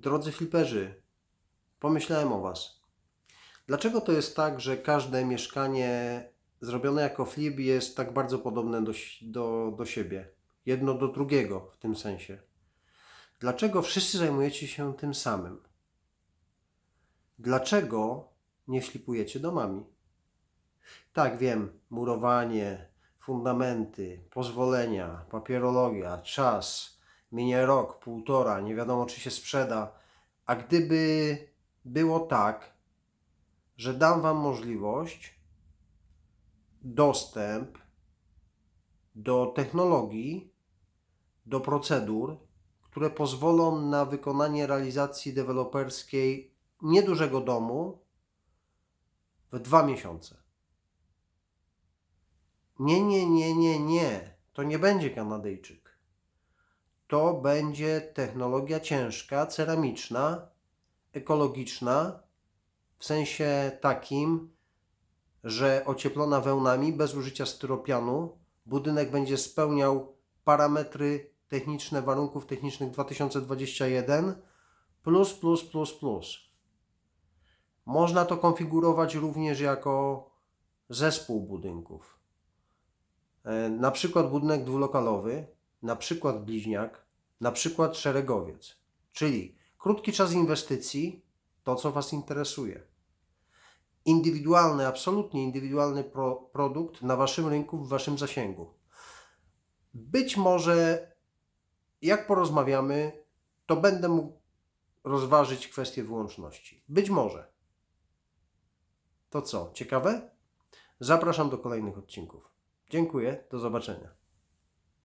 Drodzy fliperzy, pomyślałem o Was. Dlaczego to jest tak, że każde mieszkanie zrobione jako flip jest tak bardzo podobne do, do, do siebie? Jedno do drugiego w tym sensie. Dlaczego wszyscy zajmujecie się tym samym? Dlaczego nie flipujecie domami? Tak, wiem, murowanie, fundamenty, pozwolenia, papierologia, czas, minie rok, półtora, nie wiadomo czy się sprzeda. A gdyby było tak, że dam Wam możliwość, dostęp do technologii, do procedur, które pozwolą na wykonanie realizacji deweloperskiej niedużego domu w dwa miesiące. Nie, nie, nie, nie, nie. To nie będzie Kanadyjczyk. To będzie technologia ciężka, ceramiczna, ekologiczna, w sensie takim, że ocieplona wełnami, bez użycia styropianu, budynek będzie spełniał parametry techniczne warunków technicznych 2021 plus, plus, plus, plus. Można to konfigurować również jako zespół budynków. E, Na przykład budynek dwulokalowy, na przykład bliźniak, na przykład szeregowiec. Czyli krótki czas inwestycji, to co Was interesuje. Indywidualny, absolutnie indywidualny pro, produkt na Waszym rynku, w Waszym zasięgu. Być może, jak porozmawiamy, to będę mógł rozważyć kwestię wyłączności. Być może. To co, ciekawe? Zapraszam do kolejnych odcinków. Dziękuję, do zobaczenia.